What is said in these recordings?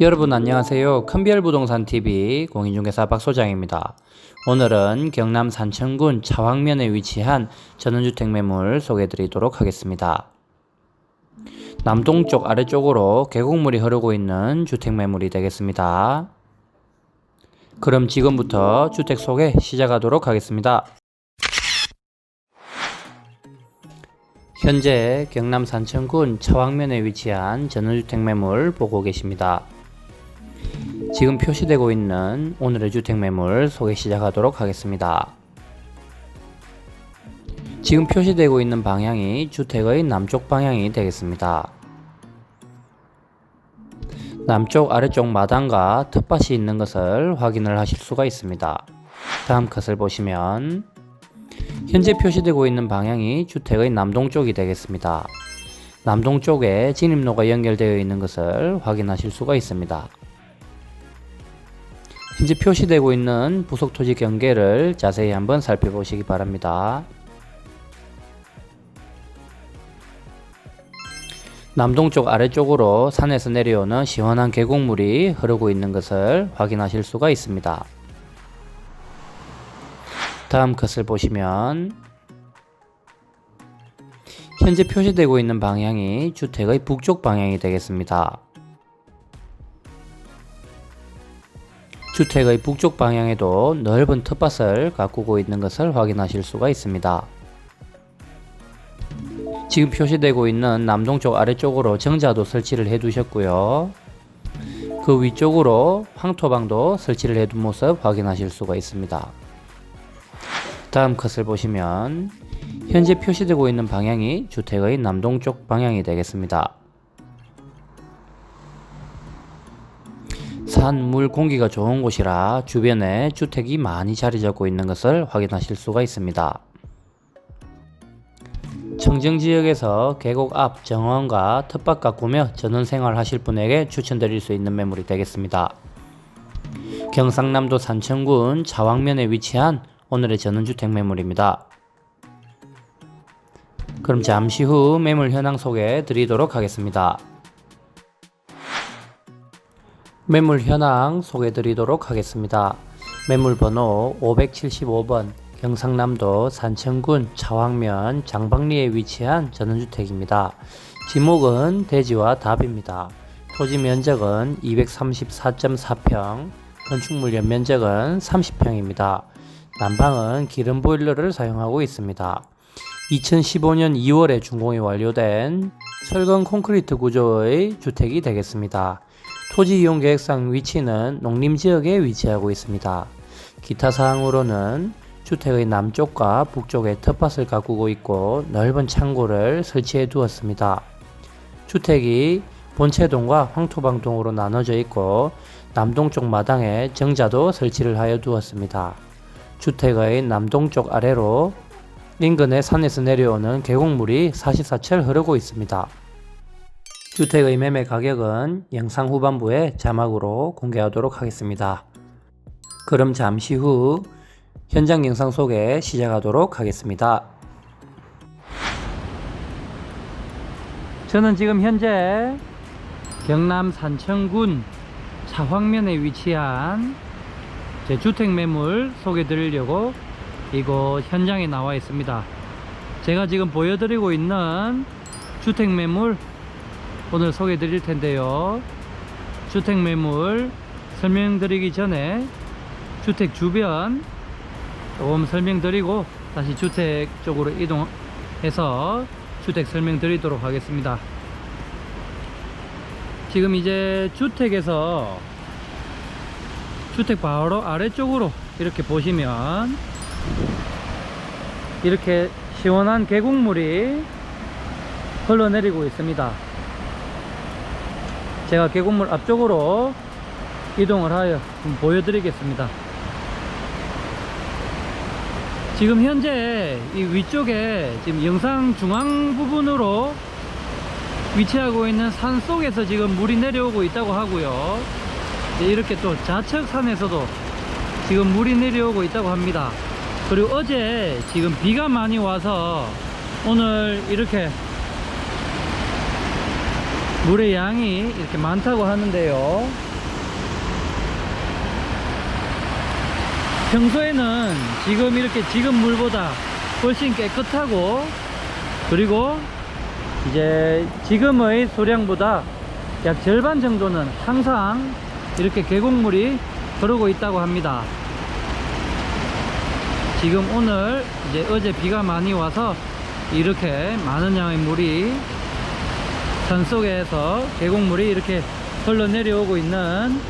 여러분 안녕하세요. 큰별 부동산TV 공인중개사 박소장입니다. 오늘은 경남 산천군 차왕면에 위치한 전원주택 매물 소개해드리도록 하겠습니다. 남동쪽 아래쪽으로 계곡물이 흐르고 있는 주택 매물이 되겠습니다. 그럼 지금부터 주택 소개 시작하도록 하겠습니다. 현재 경남 산천군 차왕면에 위치한 전원주택 매물 보고 계십니다. 지금 표시되고 있는 오늘의 주택 매물 소개 시작하도록 하겠습니다. 지금 표시되고 있는 방향이 주택의 남쪽 방향이 되겠습니다. 남쪽 아래쪽 마당과 텃밭이 있는 것을 확인을 하실 수가 있습니다. 다음 컷을 보시면 현재 표시되고 있는 방향이 주택의 남동쪽이 되겠습니다. 남동쪽에 진입로가 연결되어 있는 것을 확인하실 수가 있습니다. 현재 표시되고 있는 부속 토지 경계를 자세히 한번 살펴보시기 바랍니다. 남동쪽 아래쪽으로 산에서 내려오는 시원한 계곡물이 흐르고 있는 것을 확인하실 수가 있습니다. 다음 컷을 보시면 현재 표시되고 있는 방향이 주택의 북쪽 방향이 되겠습니다. 주택의 북쪽 방향에도 넓은 텃밭을 가꾸고 있는 것을 확인하실 수가 있습니다. 지금 표시되고 있는 남동쪽 아래쪽으로 정자도 설치를 해 두셨고요. 그 위쪽으로 황토방도 설치를 해둔 모습 확인하실 수가 있습니다. 다음 컷을 보시면 현재 표시되고 있는 방향이 주택의 남동쪽 방향이 되겠습니다. 산, 물, 공기가 좋은 곳이라 주변에 주택이 많이 자리 잡고 있는 것을 확인하실 수가 있습니다. 청정 지역에서 계곡 앞 정원과 텃밭 가꾸며 전원 생활 하실 분에게 추천드릴 수 있는 매물이 되겠습니다. 경상남도 산천군 자왕면에 위치한 오늘의 전원주택 매물입니다. 그럼 잠시 후 매물 현황 소개 드리도록 하겠습니다. 매물 현황 소개 드리도록 하겠습니다. 매물 번호 575번 경상남도 산천군 차왕면 장박리에 위치한 전원주택입니다. 지목은 대지와 답입니다. 토지 면적은 234.4평, 건축물 연면적은 30평입니다. 난방은 기름 보일러를 사용하고 있습니다. 2015년 2월에 준공이 완료된 철근 콘크리트 구조의 주택이 되겠습니다. 토지 이용 계획상 위치는 농림 지역에 위치하고 있습니다. 기타 사항으로는 주택의 남쪽과 북쪽에 텃밭을 가꾸고 있고 넓은 창고를 설치해 두었습니다. 주택이 본체동과 황토방동으로 나눠져 있고 남동쪽 마당에 정자도 설치를 하여 두었습니다. 주택의 남동쪽 아래로 인근의 산에서 내려오는 계곡물이 사시사철 흐르고 있습니다. 주택의 매매 가격은 영상 후반부에 자막으로 공개하도록 하겠습니다. 그럼 잠시 후 현장 영상 소개 시작하도록 하겠습니다. 저는 지금 현재 경남 산천군 차황면에 위치한 제 주택 매물 소개 드리려고 이곳 현장에 나와 있습니다. 제가 지금 보여드리고 있는 주택 매물 오늘 소개 드릴 텐데요. 주택 매물 설명드리기 전에 주택 주변 조금 설명드리고 다시 주택 쪽으로 이동해서 주택 설명드리도록 하겠습니다. 지금 이제 주택에서 주택 바로 아래쪽으로 이렇게 보시면 이렇게 시원한 계곡물이 흘러내리고 있습니다. 제가 계곡물 앞쪽으로 이동을 하여 보여드리겠습니다. 지금 현재 이 위쪽에 지금 영상 중앙 부분으로 위치하고 있는 산 속에서 지금 물이 내려오고 있다고 하고요. 이렇게 또 좌측 산에서도 지금 물이 내려오고 있다고 합니다. 그리고 어제 지금 비가 많이 와서 오늘 이렇게 물의 양이 이렇게 많다고 하는데요. 평소에는 지금 이렇게 지금 물보다 훨씬 깨끗하고 그리고 이제 지금의 소량보다 약 절반 정도는 항상 이렇게 계곡물이 흐르고 있다고 합니다. 지금 오늘 이제 어제 비가 많이 와서 이렇게 많은 양의 물이 산속에서 계곡물이 이렇게 흘러내려오고 있는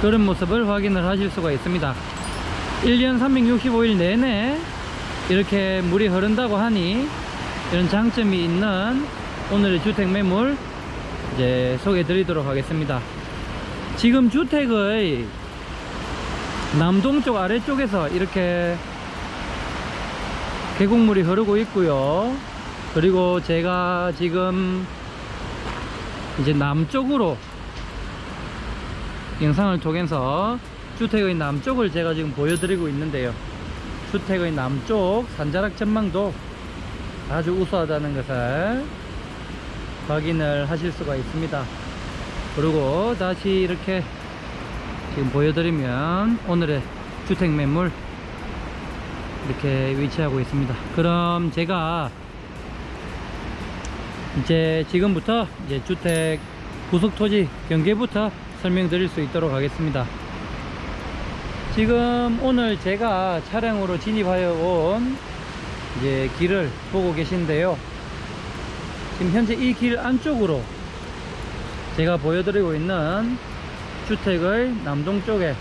그런 모습을 확인을 하실 수가 있습니다. 1년 365일 내내 이렇게 물이 흐른다고 하니 이런 장점이 있는 오늘의 주택 매물 이제 소개해 드리도록 하겠습니다. 지금 주택의 남동쪽 아래쪽에서 이렇게 계곡물이 흐르고 있고요. 그리고 제가 지금 이제 남쪽으로 영상을 통해서 주택의 남쪽을 제가 지금 보여드리고 있는데요. 주택의 남쪽 산자락 전망도 아주 우수하다는 것을 확인을 하실 수가 있습니다. 그리고 다시 이렇게 지금 보여드리면 오늘의 주택 매물 이렇게 위치하고 있습니다. 그럼 제가 이제 지금부터 이제 주택 구석 토지 경계부터 설명드릴 수 있도록 하겠습니다. 지금 오늘 제가 차량으로 진입하여 온 이제 길을 보고 계신데요. 지금 현재 이 길 안쪽으로 제가 보여드리고 있는 주택의 남동쪽에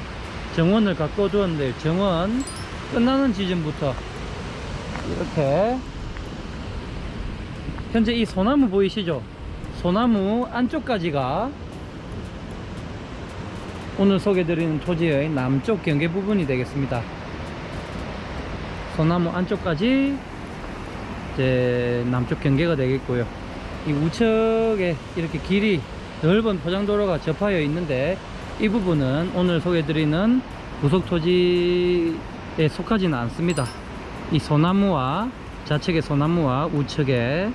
정원을 갖고 두었는데 정원 끝나는 지점부터 이렇게 현재 이 소나무 보이시죠? 소나무 안쪽까지가 오늘 소개드리는 토지의 남쪽 경계 부분이 되겠습니다. 소나무 안쪽까지 이제 남쪽 경계가 되겠고요. 이 우측에 이렇게 길이 넓은 포장도로가 접하여 있는데 이 부분은 오늘 소개드리는 구석 토지에 속하지는 않습니다. 이 소나무와 좌측의 소나무와 우측에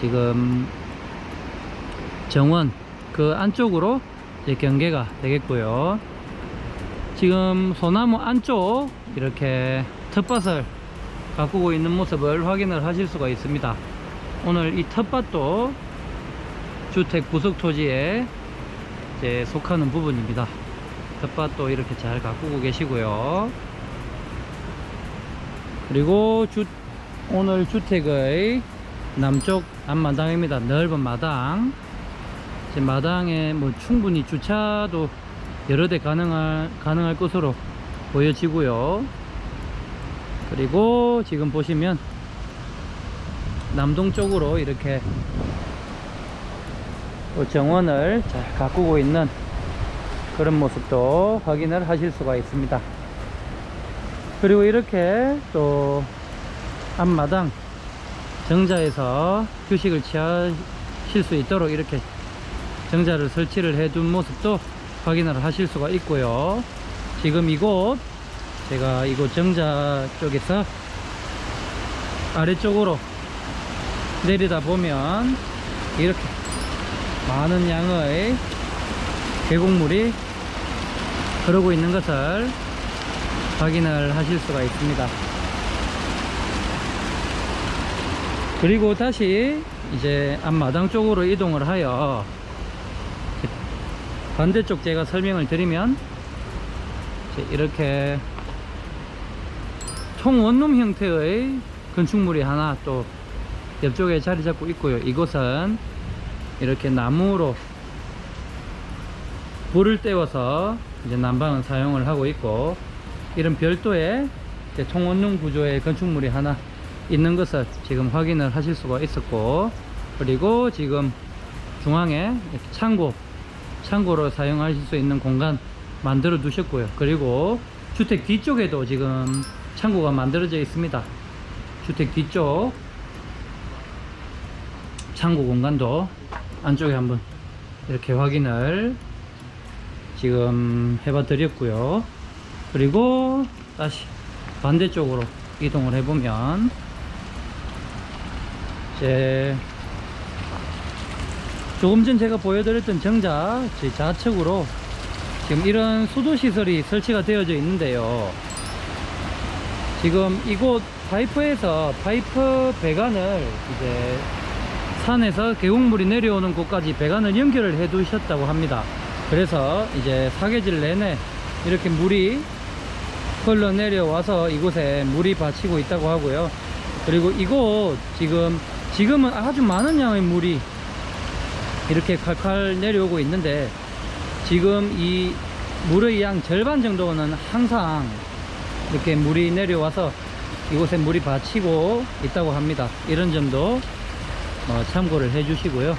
지금 정원 그 안쪽으로 이제 경계가 되겠고요. 지금 소나무 안쪽 이렇게 텃밭을 가꾸고 있는 모습을 확인을 하실 수가 있습니다. 오늘 이 텃밭도 주택 구석 토지에 이제 속하는 부분입니다. 텃밭도 이렇게 잘 가꾸고 계시고요. 그리고 주, 오늘 주택의 남쪽 앞마당입니다. 넓은 마당. 이제 마당에 뭐 충분히 주차도 여러 대 가능할, 가능할 것으로 보여지고요. 그리고 지금 보시면 남동 쪽으로 이렇게 또 정원을 잘 가꾸고 있는 그런 모습도 확인을 하실 수가 있습니다. 그리고 이렇게 또 앞마당 정자에서 휴식을 취하실 수 있도록 이렇게 정자를 설치를 해 둔 모습도 확인을 하실 수가 있고요. 지금 이곳 제가 이곳 정자 쪽에서 아래쪽으로 내리다 보면 이렇게 많은 양의 계곡물이 흐르고 있는 것을 확인을 하실 수가 있습니다. 그리고 다시 이제 앞마당 쪽으로 이동을 하여 반대쪽 제가 설명을 드리면 이렇게 총원룸 형태의 건축물이 하나 또 옆쪽에 자리 잡고 있고요. 이곳은 이렇게 나무로 불을 떼워서 이제 난방을 사용을 하고 있고 이런 별도의 총원룸 구조의 건축물이 하나 있는 것을 지금 확인을 하실 수가 있었고 그리고 지금 중앙에 창고 창고로 사용하실 수 있는 공간 만들어 두셨고요. 그리고 주택 뒤쪽에도 지금 창고가 만들어져 있습니다. 주택 뒤쪽 창고 공간도 안쪽에 한번 이렇게 확인을 지금 해봐 드렸고요. 그리고 다시 반대쪽으로 이동을 해보면 이제 조금 전 제가 보여드렸던 정자 제 좌측으로 지금 이런 수도 시설이 설치가 되어져 있는데요. 지금 이곳 파이프에서 파이프 배관을 이제 산에서 계곡물이 내려오는 곳까지 배관을 연결을 해 두셨다고 합니다. 그래서 이제 사계절 내내 이렇게 물이 흘러 내려와서 이곳에 물이 받치고 있다고 하고요. 그리고 이곳 지금 지금은 아주 많은 양의 물이 이렇게 칼칼 내려오고 있는데 지금 이 물의 양 절반 정도는 항상 이렇게 물이 내려와서 이곳에 물이 받치고 있다고 합니다. 이런 점도 어, 참고를 해 주시고요.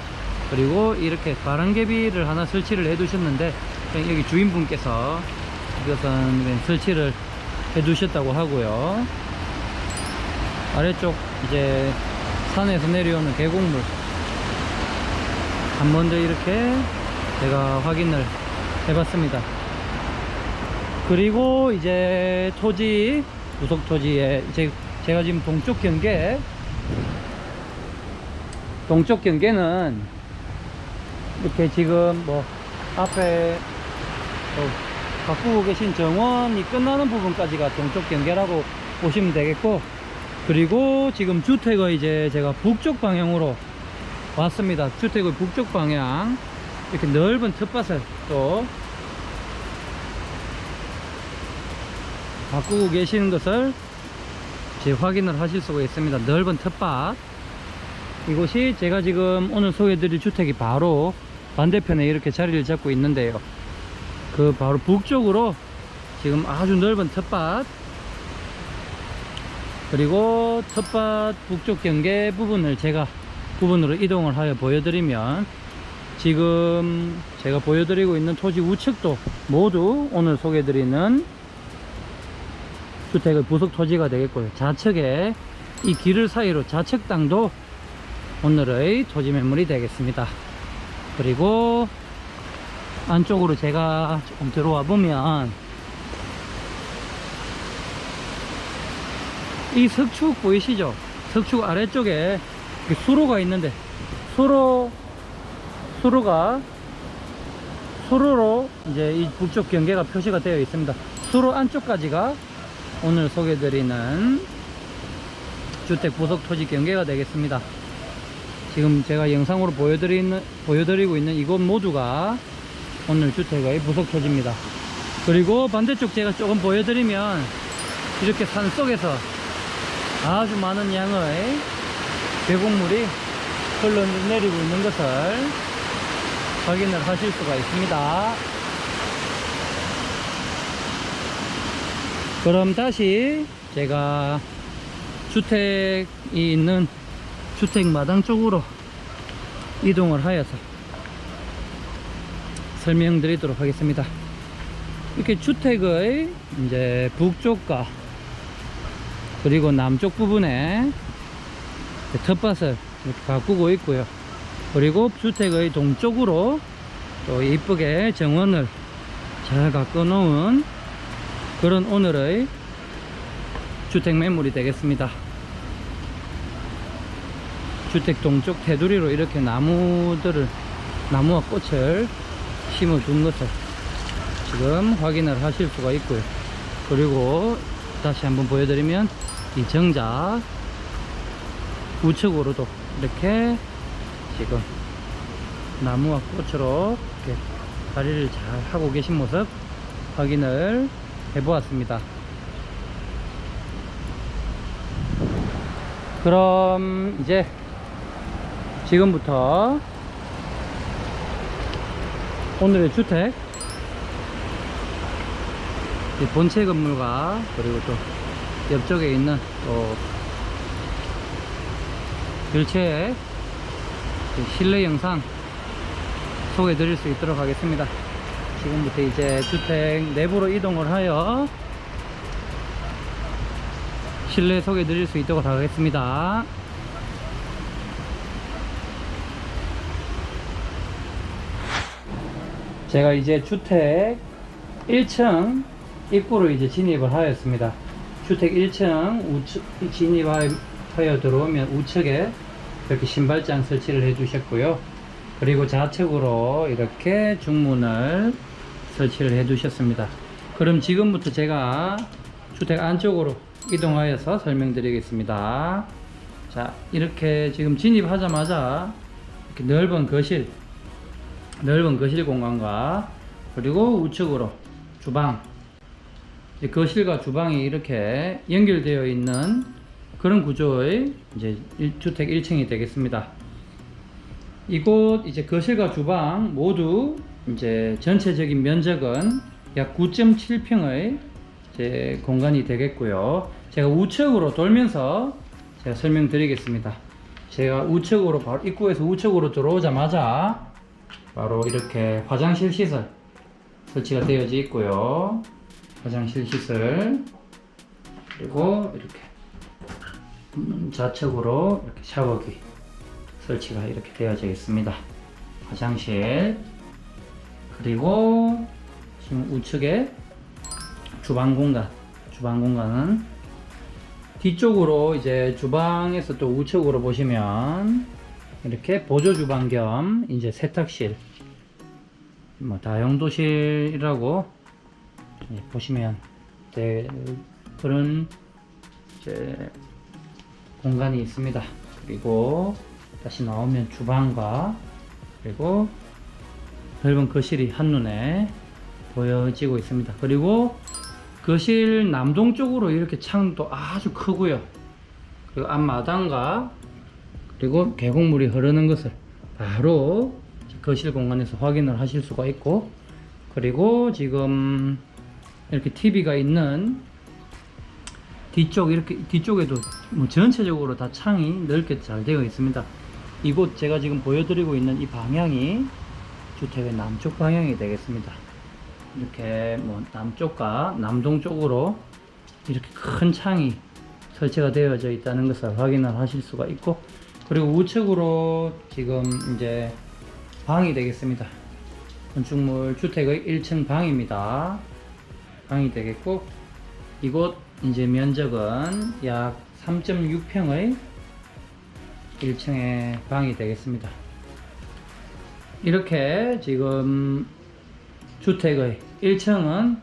그리고 이렇게 바람개비를 하나 설치를 해 두셨는데 여기 주인분께서 이것은 설치를 해 두셨다고 하고요. 아래쪽 이제 산에서 내려오는 계곡물 한 번 더 이렇게 제가 확인을 해봤습니다. 그리고 이제 토지 구석 토지에 제, 제가 지금 동쪽 경계 동쪽 경계는 이렇게 지금 뭐 앞에 어, 바꾸고 계신 정원이 끝나는 부분까지가 동쪽 경계라고 보시면 되겠고 그리고 지금 주택의 이제 제가 북쪽 방향으로 왔습니다. 주택의 북쪽 방향. 이렇게 넓은 텃밭을 또 바꾸고 계시는 것을 이제 확인을 하실 수가 있습니다. 넓은 텃밭. 이곳이 제가 지금 오늘 소개해드릴 주택이 바로 반대편에 이렇게 자리를 잡고 있는데요. 그 바로 북쪽으로 지금 아주 넓은 텃밭 그리고 텃밭 북쪽 경계 부분을 제가 부분으로 이동을 하여 보여드리면 지금 제가 보여드리고 있는 토지 우측도 모두 오늘 소개해드리는 주택의 부속 토지가 되겠고요. 좌측에 이 길을 사이로 좌측 땅도 오늘의 토지 매물이 되겠습니다. 그리고 안쪽으로 제가 조금 들어와 보면 이 석축 보이시죠? 석축 아래쪽에 이렇게 수로가 있는데 수로 수로가 수로로 이제 이 북쪽 경계가 표시가 되어 있습니다. 수로 안쪽까지가 오늘 소개드리는 주택 부속 토지 경계가 되겠습니다. 지금 제가 영상으로 보여드리는 보여드리고 있는 이곳 모두가 오늘 주택의 부속 토지입니다. 그리고 반대쪽 제가 조금 보여드리면 이렇게 산 속에서 아주 많은 양의 계곡물이 흘러내리고 있는 것을 확인을 하실 수가 있습니다. 그럼 다시 제가 주택이 있는 주택 마당 쪽으로 이동을 하여서 설명드리도록 하겠습니다. 이렇게 주택의 이제 북쪽과 그리고 남쪽 부분에 텃밭을 이렇게 가꾸고 있고요. 그리고 주택의 동쪽으로 또 이쁘게 정원을 잘 가꿔 놓은 그런 오늘의 주택 매물이 되겠습니다. 주택 동쪽 테두리로 이렇게 나무들을 나무와 꽃을 심어 둔 것을 지금 확인을 하실 수가 있고요. 그리고 다시 한번 보여드리면 이 정자 우측으로도 이렇게 지금 나무와 꽃으로 이렇게 다리를 잘 하고 계신 모습 확인을 해보았습니다. 그럼 이제 지금부터 오늘의 주택 이 본체 건물과 그리고 또 옆쪽에 있는 또 일체의 그 실내 영상 소개해 드릴 수 있도록 하겠습니다. 지금부터 이제 주택 내부로 이동을 하여 실내 소개해 드릴 수 있도록 하겠습니다. 제가 이제 주택 1층 입구로 이제 진입을 하였습니다. 주택 1층 우측 진입하여 들어오면 우측에 이렇게 신발장 설치를 해 주셨고요. 그리고 좌측으로 이렇게 중문을 설치를 해 두셨습니다. 그럼 지금부터 제가 주택 안쪽으로 이동하여서 설명드리겠습니다. 자, 이렇게 지금 진입하자마자 이렇게 넓은 거실, 넓은 거실 공간과 그리고 우측으로 주방, 거실과 주방이 이렇게 연결되어 있는 그런 구조의 이제 일- 주택 1층이 되겠습니다. 이곳 이제 거실과 주방 모두 이제 전체적인 면적은 약 9.7평의 이제 공간이 되겠고요. 제가 우측으로 돌면서 제가 설명드리겠습니다. 제가 우측으로 바로 입구에서 우측으로 들어오자마자 바로 이렇게 화장실 시설 설치가 되어져 있고요. 화장실 시설. 그리고 이렇게 문 좌측으로 이렇게 샤워기 설치가 이렇게 되어져 있습니다. 화장실. 그리고 지금 우측에 주방 공간. 주방 공간은 뒤쪽으로 이제 주방에서 또 우측으로 보시면 이렇게 보조 주방 겸 이제 세탁실 뭐 다용도실이라고 예, 보시면 될 그런 이제 공간이 있습니다. 그리고 다시 나오면 주방과 그리고 넓은 거실이 한눈에 보여지고 있습니다. 그리고 거실 남동 쪽으로 이렇게 창도 아주 크고요. 그리고 앞마당과 그리고 계곡물이 흐르는 것을 바로 거실 공간에서 확인을 하실 수가 있고 그리고 지금 이렇게 TV가 있는 뒤쪽 이렇게 뒤쪽에도 뭐 전체적으로 다 창이 넓게 잘 되어 있습니다. 이곳 제가 지금 보여드리고 있는 이 방향이 주택의 남쪽 방향이 되겠습니다. 이렇게 뭐 남쪽과 남동 쪽으로 이렇게 큰 창이 설치가 되어져 있다는 것을 확인을 하실 수가 있고 그리고 우측으로 지금 이제 방이 되겠습니다. 건축물 주택의 1층 방입니다. 방이 되겠고 이곳 이제 면적은 약 3.6평의 1층의 방이 되겠습니다. 이렇게 지금 주택의 1층은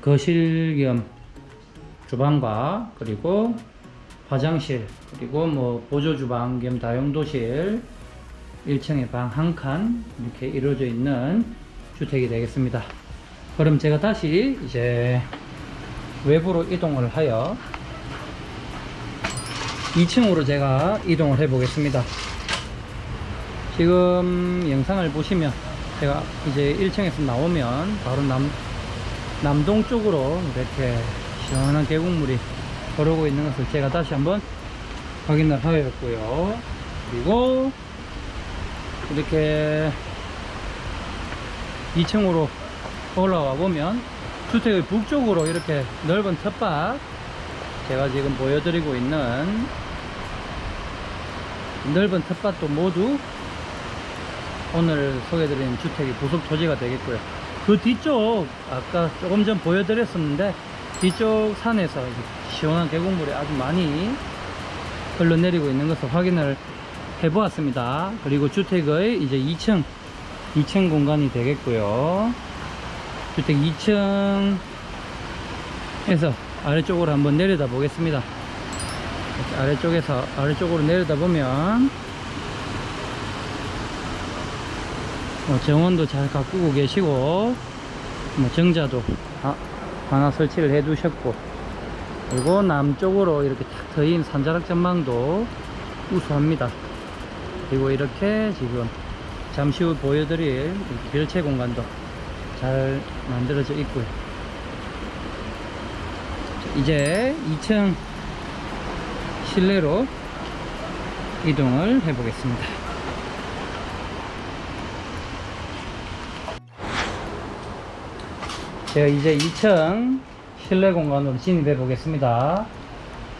거실 겸 주방과 그리고 화장실 그리고 뭐 보조 주방 겸 다용도실 1층에 방한 칸 이렇게 이루어져 있는 주택이 되겠습니다. 그럼 제가 다시 이제 외부로 이동을 하여 2층으로 제가 이동을 해 보겠습니다. 지금 영상을 보시면 제가 이제 1층에서 나오면 바로 남, 남동 쪽으로 이렇게 시원한 계곡물이 흐르고 있는 것을 제가 다시 한번 확인을 하였고요. 그리고 이렇게 2층으로 올라와 보면 주택의 북쪽으로 이렇게 넓은 텃밭 제가 지금 보여드리고 있는 넓은 텃밭도 모두 오늘 소개드린 주택이 부속 토지가 되겠고요. 그 뒤쪽 아까 조금 전 보여드렸었는데 뒤쪽 산에서 시원한 계곡물이 아주 많이 흘러내리고 있는 것을 확인을 해 보았습니다. 그리고 주택의 이제 2층 2층 공간이 되겠고요. 주택 2층에서 아래쪽으로 한번 내려다 보겠습니다. 아래쪽에서 아래쪽으로 내려다 보면 뭐 정원도 잘 가꾸고 계시고 뭐 정자도 아, 하나 설치를 해 두셨고 그리고 남쪽으로 이렇게 탁 트인 산자락 전망도 우수합니다 그리고 이렇게 지금 잠시 후 보여드릴 별채 공간도 잘 만들어져 있고요 이제 2층 실내로 이동을 해 보겠습니다 제가 이제 2층 실내 공간으로 진입해 보겠습니다.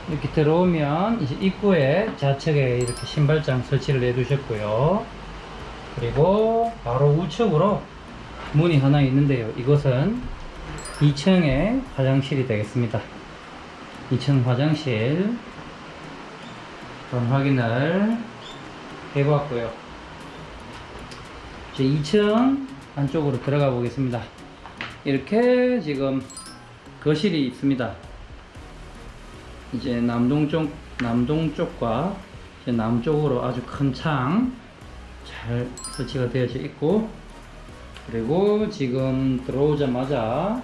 이렇게 들어오면 이제 입구에 좌측에 이렇게 신발장 설치를 해 두셨고요. 그리고 바로 우측으로 문이 하나 있는데요. 이것은 2층의 화장실이 되겠습니다. 2층 화장실 한번 확인을 해보았고요. 이제 2층 안쪽으로 들어가 보겠습니다. 이렇게 지금 거실이 있습니다. 이제 남동쪽 남동쪽과 이제 남쪽으로 아주 큰 창 잘 설치가 되어져 있고 그리고 지금 들어오자마자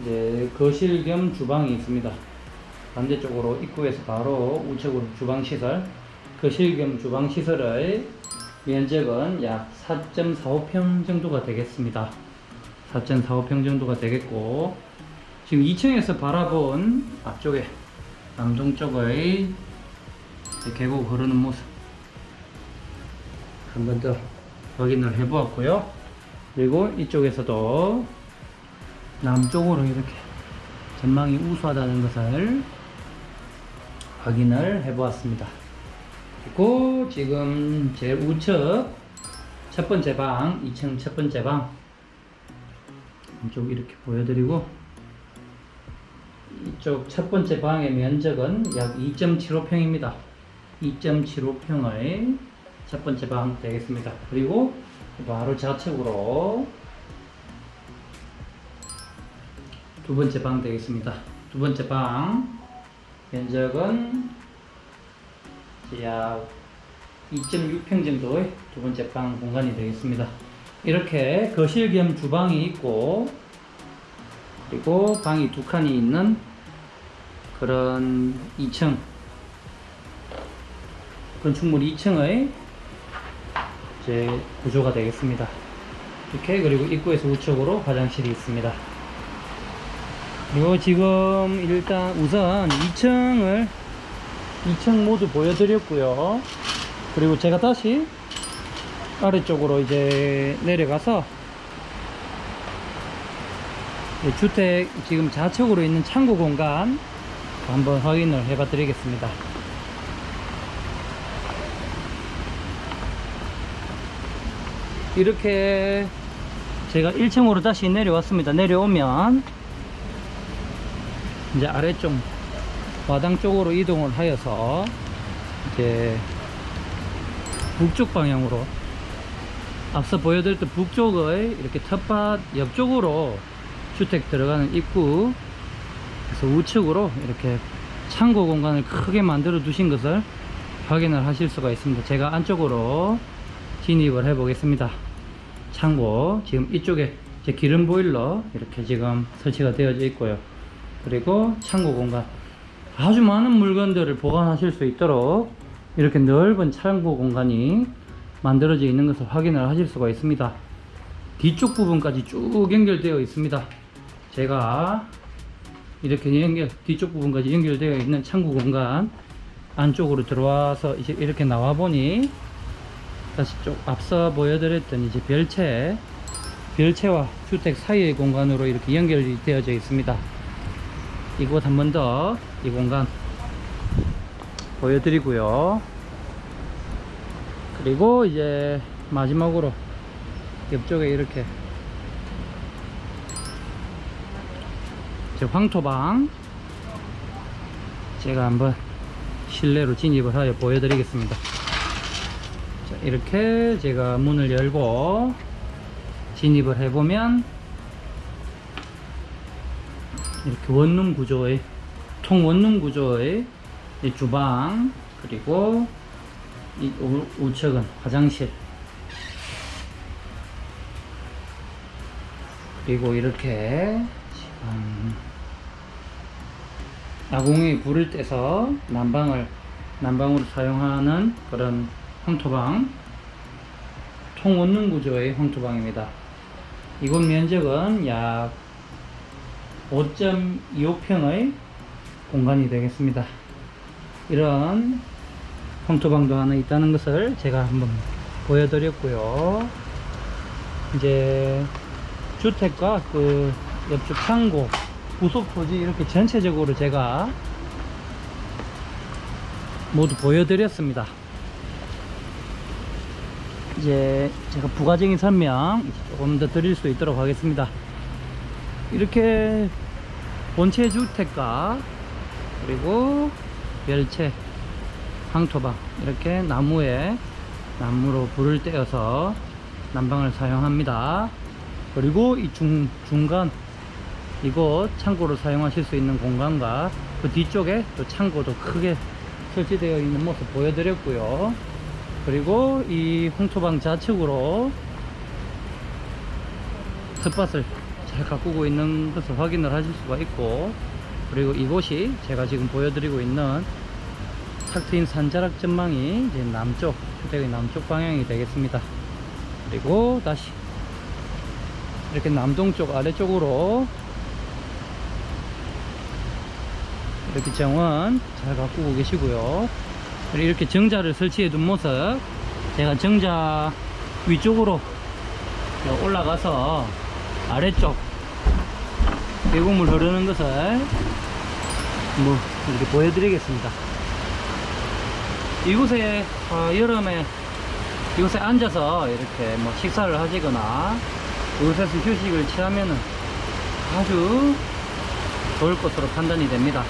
이제 거실 겸 주방이 있습니다. 반대쪽으로 입구에서 바로 우측으로 주방 시설, 거실 겸 주방 시설의 면적은 약 4.45평 정도가 되겠습니다. 4.45평 정도가 되겠고 지금 2층에서 바라본 앞쪽에 남동쪽의 계곡 흐르는 모습 한 번 더 확인을 해 보았고요. 그리고 이쪽에서도 남쪽으로 이렇게 전망이 우수하다는 것을 확인을 해 보았습니다. 그리고 지금 제일 우측 첫 번째 방, 2층 첫 번째 방 이쪽 이렇게 보여드리고 이쪽 첫 번째 방의 면적은 약 2.75평입니다. 2.75평의 첫 번째 방 되겠습니다. 그리고 바로 좌측으로 두 번째 방 되겠습니다. 두 번째 방 면적은 약 2.6평 정도의 두 번째 방 공간이 되겠습니다. 이렇게 거실 겸 주방이 있고 그리고 방이 두 칸이 있는 그런 2층 건축물 2층의 제 구조가 되겠습니다. 이렇게 그리고 입구에서 우측으로 화장실이 있습니다. 그리고 지금 일단 우선 2층을 2층 모두 보여드렸고요. 그리고 제가 다시 아래쪽으로 이제 내려가서 이 주택 지금 좌측으로 있는 창고 공간 한번 확인을 해봐 드리겠습니다. 이렇게 제가 1층으로 다시 내려왔습니다. 내려오면 이제 아래쪽 마당 쪽으로 이동을 하여서 이제 북쪽 방향으로 앞서 보여드렸던 북쪽의 이렇게 텃밭 옆쪽으로 주택 들어가는 입구 그래서 우측으로 이렇게 창고 공간을 크게 만들어 두신 것을 확인을 하실 수가 있습니다. 제가 안쪽으로 진입을 해 보겠습니다. 창고 지금 이쪽에 제 기름 보일러 이렇게 지금 설치가 되어져 있고요. 그리고 창고 공간 아주 많은 물건들을 보관하실 수 있도록 이렇게 넓은 창고 공간이 만들어져 있는 것을 확인을 하실 수가 있습니다. 뒤쪽 부분까지 쭉 연결되어 있습니다. 제가 이렇게 연결 뒤쪽 부분까지 연결되어 있는 창고 공간 안쪽으로 들어와서 이제 이렇게 나와 보니 다시 쪽 앞서 보여드렸던 이제 별채 별채와 주택 사이의 공간으로 이렇게 연결이 되어져 있습니다. 이곳 한 번 더 이 공간 보여드리고요. 그리고 이제 마지막으로 옆쪽에 이렇게 제 황토방 제가 한번 실내로 진입을 하여 보여드리겠습니다. 자, 이렇게 제가 문을 열고 진입을 해보면 이렇게 원룸 구조의 통 원룸 구조의 이 주방 그리고 이 우, 우측은 화장실. 그리고 이렇게 아궁이 불을 떼서 난방을 난방으로 사용하는 그런 황토방 통원룸 구조의 황토방입니다. 이곳 면적은 약 5.25평의 공간이 되겠습니다. 이런 황토방도 하나 있다는 것을 제가 한번 보여드렸고요. 이제 주택과 그 옆쪽 창고, 부속 토지 이렇게 전체적으로 제가 모두 보여드렸습니다. 이제 제가 부가적인 설명 조금 더 드릴 수 있도록 하겠습니다. 이렇게 본체 주택과 그리고 별채 황토방 이렇게 나무에 나무로 불을 떼어서 난방을 사용합니다. 그리고 이 중, 중간 이곳 창고로 사용하실 수 있는 공간과 그 뒤쪽에 또 창고도 크게 설치되어 있는 모습 보여드렸고요. 그리고 이 홍토방 좌측으로 텃밭을 잘 가꾸고 있는 것을 확인을 하실 수가 있고 그리고 이곳이 제가 지금 보여드리고 있는 탁 트인 산자락 전망이 이제 남쪽 주택의 남쪽 방향이 되겠습니다. 그리고 다시 이렇게 남동쪽 아래쪽으로 이렇게 정원 잘 가꾸고 계시고요 이렇게 정자를 설치해 둔 모습 제가 정자 위쪽으로 올라가서 아래쪽 계곡물 흐르는 것을 뭐 이렇게 보여드리겠습니다. 이곳에 어, 여름에 이곳에 앉아서 이렇게 뭐 식사를 하시거나 이곳에서 휴식을 취하면은 아주 좋을 것으로 판단이 됩니다.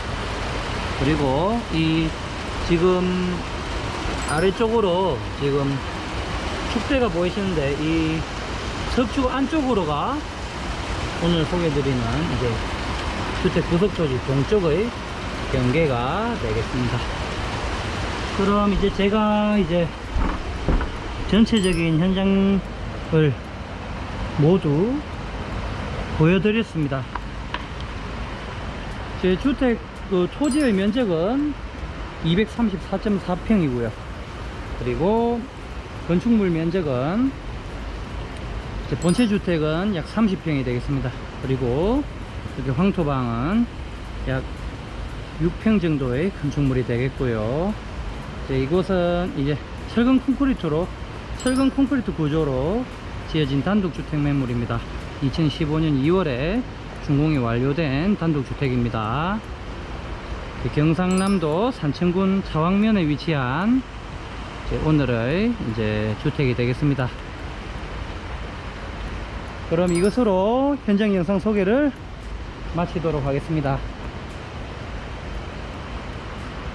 그리고 이 지금 아래쪽으로 지금 축대가 보이시는데 이 석축 안쪽으로가 오늘 소개드리는 이제 주택 구석 조직 동쪽의 경계가 되겠습니다. 그럼 이제 제가 이제 전체적인 현장을 모두 보여드렸습니다. 제 주택 그 토지의 면적은 234.4평이고요. 그리고 건축물 면적은 본체 주택은 약 30평이 되겠습니다. 그리고 이렇게 황토방은 약 6평 정도의 건축물이 되겠고요. 이제 이곳은 이제 철근 콘크리트로 철근 콘크리트 구조로 지어진 단독주택 매물입니다. 2015년 2월에 준공이 완료된 단독주택입니다. 경상남도 산천군 차왕면에 위치한 오늘의 이제 주택이 되겠습니다. 그럼 이것으로 현장 영상 소개를 마치도록 하겠습니다.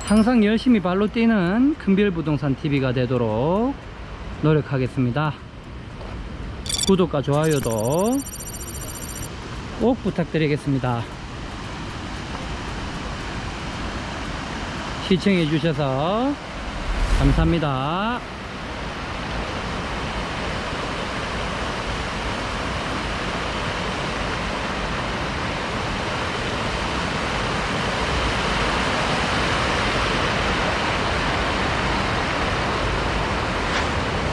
항상 열심히 발로 뛰는 큰별부동산 TV가 되도록 노력하겠습니다. 구독과 좋아요도 꼭 부탁드리겠습니다. 시청해 주셔서 감사합니다.